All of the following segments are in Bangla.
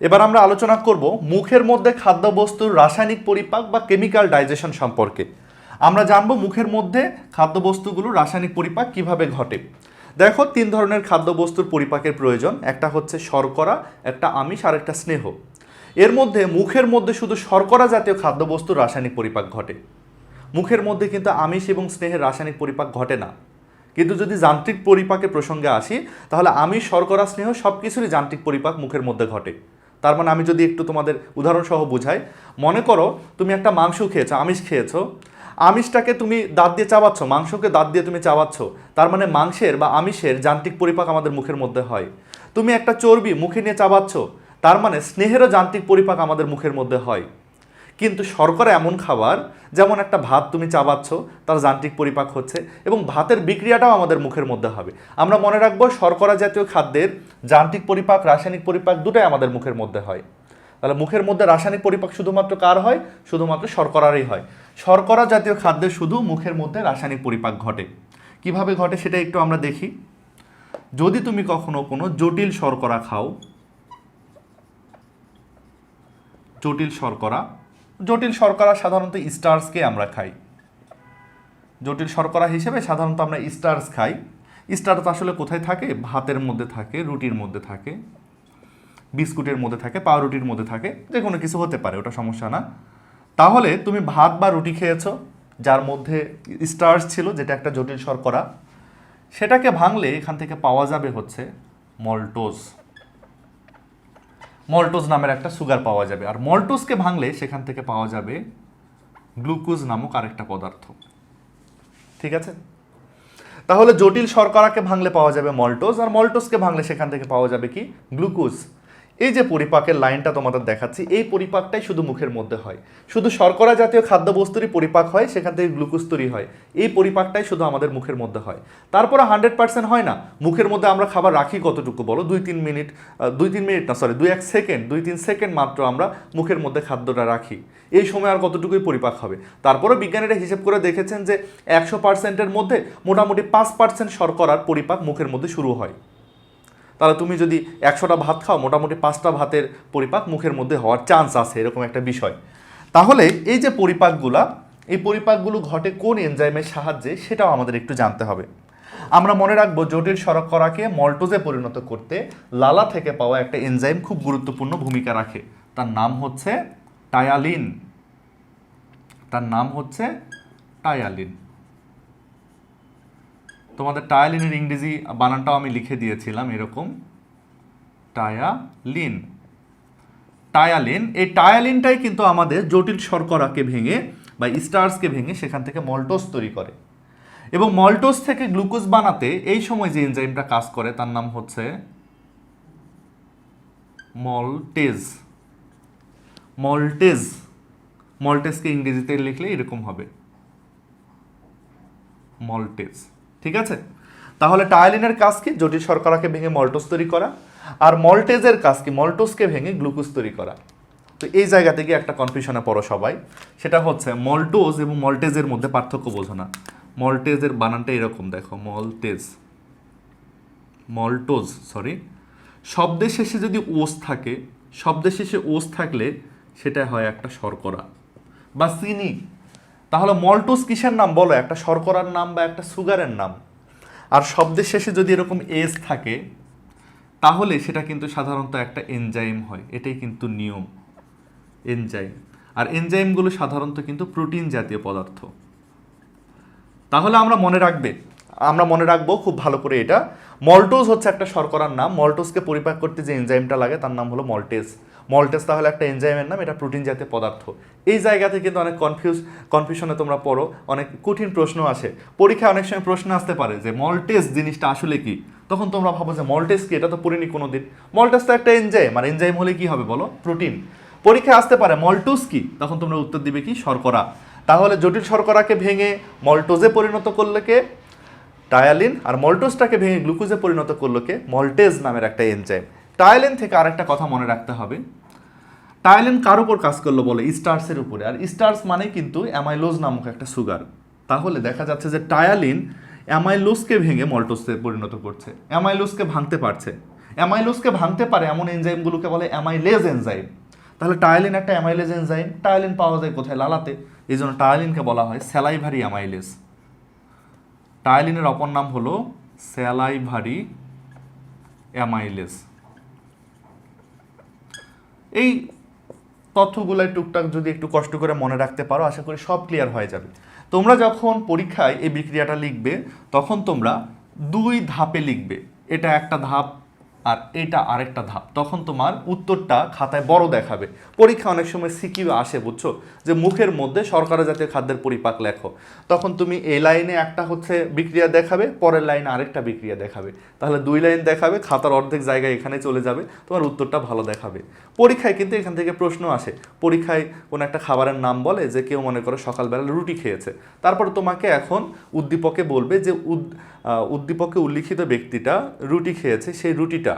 এবার আমরা আলোচনা করব মুখের মধ্যে খাদ্যবস্তুর রাসায়নিক পরিপাক বা কেমিক্যাল ডাইজেশন সম্পর্কে। আমরা জানব মুখের মধ্যে খাদ্যবস্তুগুলোর রাসায়নিক পরিপাক কীভাবে ঘটে। দেখো, তিন ধরনের খাদ্যবস্তুর পরিপাকের প্রয়োজন। একটা হচ্ছে শর্করা, একটা আমিষ, আর একটা স্নেহ। এর মধ্যে, মুখের মধ্যে শুধু শর্করা জাতীয় খাদ্যবস্তুর রাসায়নিক পরিপাক ঘটে। মুখের মধ্যে কিন্তু আমিষ এবং স্নেহের রাসায়নিক পরিপাক ঘটে না। কিন্তু যদি যান্ত্রিক পরিপাকের প্রসঙ্গে আসি, তাহলে আমিষ, শর্করা, স্নেহ সব কিছুরই যান্ত্রিক পরিপাক মুখের মধ্যে ঘটে। তার মানে আমি যদি একটু তোমাদের উদাহরণসহ বুঝাই, মনে করো তুমি একটা মাংস খেয়েছো, আমিষ খেয়েছো, আমিষটাকে তুমি দাঁত দিয়ে চাবাচ্ছ, মাংসকে দাঁত দিয়ে তুমি চাবাচ্ছ, তার মানে মাংসের বা আমিষের যান্ত্রিক পরিপাক আমাদের মুখের মধ্যে হয়। তুমি একটা চর্বি মুখে নিয়ে চাবাচ্ছ, তার মানে স্নেহেরও যান্ত্রিক পরিপাক আমাদের মুখের মধ্যে হয়। কিন্তু শর্করা এমন খাবার, যেমন একটা ভাত তুমি চাবাচ্ছ, তার যান্ত্রিক পরিপাক হচ্ছে এবং ভাতের বিক্রিয়াটাও আমাদের মুখের মধ্যে হবে। আমরা মনে রাখব শর্করা জাতীয় খাদ্যের যান্ত্রিক পরিপাক, রাসায়নিক পরিপাক দুটাই আমাদের মুখের মধ্যে হয়। তাহলে মুখের মধ্যে রাসায়নিক পরিপাক শুধুমাত্র কার হয়? শুধুমাত্র শর্করারই হয়। শর্করা জাতীয় খাদ্যের শুধু মুখের মধ্যে রাসায়নিক পরিপাক ঘটে। কীভাবে ঘটে সেটা একটু আমরা দেখি। যদি তুমি কখনো কোনো জটিল শর্করা খাও, জটিল শর্করা জটিল শর্করা সাধারণত স্টার্সকে আমরা খাই। জটিল শর্করা হিসেবে সাধারণত আমরা স্টার্স খাই। স্টার্স আসলে কোথায় থাকে? ভাতের মধ্যে থাকে, রুটির মধ্যে থাকে, বিস্কুটের মধ্যে থাকে, পাউরুটির মধ্যে থাকে যে কোনো কিছু হতে পারে, ওটা সমস্যা না। তাহলে তুমি ভাত বা রুটি খেয়েছো, যার মধ্যে স্টার্স ছিল, যেটা একটা জটিল শর্করা, সেটাকে ভাঙলে এখান থেকে পাওয়া যাবে হচ্ছে মল্টোজ। মল্টোজ নামের একটা সুগার পাওয়া যাবে। আর মল্টোজকে ভাঙলে সেখান থেকে পাওয়া যাবে গ্লুকোজ নামক আরেকটা পদার্থ। ঠিক আছে? তাহলে জটিল শর্করাকে ভাঙলে পাওয়া যাবে মল্টোজ, আর মল্টোজকে ভাঙলে সেখান থেকে পাওয়া যাবে কি? গ্লুকোজ। এই যে পরিপাকের লাইনটা তোমাদের দেখাচ্ছি, এই পরিপাকটাই শুধু মুখের মধ্যে হয়। শুধু শর্করা জাতীয় খাদ্যবস্তুরই পরিপাক হয়, সেখান থেকে গ্লুকোজ তৈরি হয়। এই পরিপাকটাই শুধু আমাদের মুখের মধ্যে হয়। তারপরে হান্ড্রেড পার্সেন্ট হয় না, মুখের মধ্যে আমরা খাবার রাখি কতটুকু বলো? দুই তিন মিনিট দুই তিন মিনিট না সরি দুই এক সেকেন্ড, দুই তিন সেকেন্ড মাত্র আমরা মুখের মধ্যে খাদ্যটা রাখি। এই সময় আর কতটুকুই পরিপাক হবে? তারপরে বিজ্ঞানীরা হিসেব করে দেখেছেন যে একশো পার্সেন্টের মধ্যে মোটামুটি পাঁচ পার্সেন্ট শর্করার পরিপাক মুখের মধ্যে শুরু হয়। তাহলে তুমি যদি একশোটা ভাত খাও, মোটামুটি পাঁচটা ভাতের পরিপাক মুখের মধ্যে হওয়ার চান্স আছে, এরকম একটা বিষয়। তাহলে এই যে পরিপাকগুলা, এই পরিপাকগুলো ঘটে কোন এনজাইমের সাহায্যে সেটাও আমাদের একটু জানতে হবে। আমরা মনে রাখব জটিল শর্করাকে মল্টোজে পরিণত করতে লালা থেকে পাওয়া একটা এনজাইম খুব গুরুত্বপূর্ণ ভূমিকা রাখে। তার নাম হচ্ছে টায়ালিন তার নাম হচ্ছে টায়ালিন তোমাদের টায়ালিনের ইংরেজি বানানটাও আমি লিখে দিয়েছিলাম এরকম। টায়ালিন। টায়ালিন। এই টায়ালিনটাই কিন্তু আমাদের জটিল শর্করাকে ভেঙে বা স্টার্সকে ভেঙে সেখান থেকে মল্টোজ তৈরি করে। এবং মল্টোজ থেকে গ্লুকোজ বানাতে এই সময় যে এনজাইমটা কাজ করে তার নাম হচ্ছে মল্টেজ। মল্টেজ। মল্টেজকে ইংরেজিতে লিখলে এরকম হবে। মল্টেজ। ঠিক আছে? তাহলে টায়ালিনের কাজ কি? জটিল শর্করাকে ভেঙে মল্টোজ তৈরি করা আর মল্টেজের কাজ কি? মল্টোজকে ভেঙে গ্লুকোজ তৈরি করা। তো এই জায়গা থেকে একটা কনফিউশনে পড়ো সবাই। সেটা হচ্ছে মল্টোজ এবং মল্টেজের মধ্যে পার্থক্য বোঝো না। মল্টেজের বানানটা এরকম, দেখো, মল্টেজ। মল্টোজ সরি শব্দের শেষে যদি ওস থাকে, শব্দের শেষে ওস থাকলে সেটা হয় একটা শর্করা বা চিনি। তাহলে মল্টোজ কিসের নাম বলো? একটা শর্করার নাম বা একটা সুগারের নাম। আর শব্দের শেষে যদি এরকম এস থাকে, তাহলে সেটা কিন্তু সাধারণত একটা এনজাইম হয়। এটাই কিন্তু নিয়ম। এনজাইম। আর এনজাইমগুলো সাধারণত কিন্তু প্রোটিন জাতীয় পদার্থ। তাহলে আমরা মনে রাখবে, আমরা মনে রাখব খুব ভালো করে এটা। মল্টোজ হচ্ছে একটা শর্করার নাম। মল্টোজকে পরিপাক করতে যে এনজাইমটা লাগে, তার নাম হলো মল্টেজ মল্টেজ তাহলে একটা এনজাইমের নাম, এটা প্রোটিন জাতীয় পদার্থ। এই জায়গাতে কিন্তু অনেক কনফিউজ কনফিউশনে তোমরা পড়ো, অনেক কঠিন প্রশ্ন আসে। পরীক্ষায় অনেক সময় প্রশ্ন আসতে পারে যে মল্টেজ জিনিসটা আসলে কি? তখন তোমরা ভাবো যে মল্টেজ কি? এটা তো পড়িনি কোনো দিন মল্টেজ তো একটা এনজাইম আর এনজাইম হলে কি হবে বলো? প্রোটিন পরীক্ষায় আসতে পারে মল্টোজ কি? তখন তোমরা উত্তর দিবে কি? শর্করা। তাহলে জটিল শর্করাকে ভেঙে মল্টোজে পরিণত করলে কে? টায়ালিন আর মল্টোজটাকে ভেঙে গ্লুকোজে পরিণত করল কে? মল্টেজ নামের একটা এনজাইম টায়ালিন থেকে আরেকটা কথা মনে রাখতে হবে। টায়ালিন কার উপর কাজ করল বলে? স্টার্সের উপরে। আর স্টার্স মানে কিন্তু অ্যামাইলোজ নামক একটা সুগার। তাহলে দেখা যাচ্ছে যে টায়ালিন অ্যামাইলোজকে ভেঙে মল্টোজে পরিণত করছে। অ্যামাইলোজকে ভাঙতে পারছে। অ্যামাইলোজকে ভাঙতে পারে এমন এনজাইমগুলোকে বলে অ্যামাইলেজ এনজাইম। তাহলে টায়ালিন একটা অ্যামাইলেজ এনজাইম। টায়ালিন পাওয়া যায় কোথায়? লালাতে। এই জন্য টায়ালিনকে বলা হয় স্যালাইভারি অ্যামাইলেজ। টায়ালিনের অপর নাম হলো স্যালাইভারি অ্যামাইলেজ। এই তথ্যগুলাই টুকটাক যদি একটু কষ্ট করে মনে রাখতে পারো, আশা করি সব ক্লিয়ার হয়ে যাবে। তোমরা যখন পরীক্ষায় এই বিক্রিয়াটা লিখবে, তখন তোমরা দুই ধাপে লিখবে। এটা একটা ধাপ আর এটা আরেকটা ধাপ। তখন তোমার উত্তরটা খাতায় বড় দেখাবে। পরীক্ষা অনেক সময় সিকিউ আসে, বুঝছ? যে মুখের মধ্যে শর্করা জাতীয় খাদ্যের পরিপাক লেখো। তখন তুমি এই লাইনে একটা হচ্ছে বিক্রিয়া দেখাবে, পরের লাইনে আরেকটা বিক্রিয়া দেখাবে। তাহলে দুই লাইন দেখাবে, খাতার অর্ধেক জায়গায় এখানে চলে যাবে, তোমার উত্তরটা ভালো দেখাবে। পরীক্ষায় কিন্তু এখান থেকে প্রশ্ন আসে। পরীক্ষায় কোনো একটা খাবারের নাম বলে যে কেউ মনে করো সকালবেলা রুটি খেয়েছে। তারপর তোমাকে এখন উদ্দীপকে বলবে যে উদ- উদ্দীপকে উল্লিখিত ব্যক্তিটা রুটি খেয়েছে, সেই রুটিটা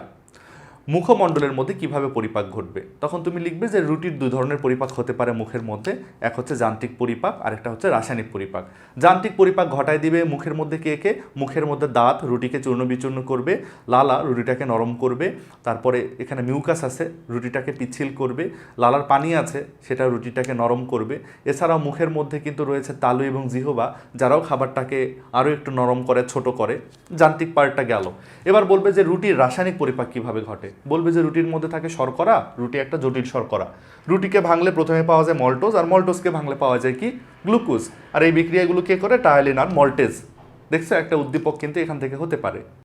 মুখমণ্ডলের মধ্যে কীভাবে পরিপাক ঘটবে? তখন তুমি লিখবে যে রুটির দুই ধরনের পরিপাক হতে পারে মুখের মধ্যে। এক হচ্ছে যান্ত্রিক পরিপাক, আরেকটা হচ্ছে রাসায়নিক পরিপাক। যান্ত্রিক পরিপাক ঘটায় দিবে মুখের মধ্যে কে কে? মুখের মধ্যে দাঁত, রুটিকে চূর্ণ বিচূর্ণ করবে। লালা রুটিটাকে নরম করবে। তারপরে এখানে মিউকাস আছে, রুটিটাকে পিচ্ছিল করবে। লালার পানি আছে, সেটা রুটিটাকে নরম করবে। এছাড়াও মুখের মধ্যে কিন্তু রয়েছে তালু এবং জিহবা, যারাও খাবারটাকে আরও একটু নরম করে, ছোট করে। যান্ত্রিক পার্টটা গেল। এবার বলবে যে রুটির রাসায়নিক পরিপাক কীভাবে ঘটে? বলবে যে রুটির মধ্যে থাকে শর্করা, রুটি একটা জটিল শর্করা। রুটিকে ভাঙলে প্রথমে পাওয়া যায় মল্টোজ, আর মল্টোজকে ভাঙলে পাওয়া যায় কি? গ্লুকোজ। আর এই বিক্রিয়াগুলো কে করে? টায়ালিন আর মল্টেজ। দেখছে? একটা উদ্দীপক কিন্তু এখান থেকে হতে পারে।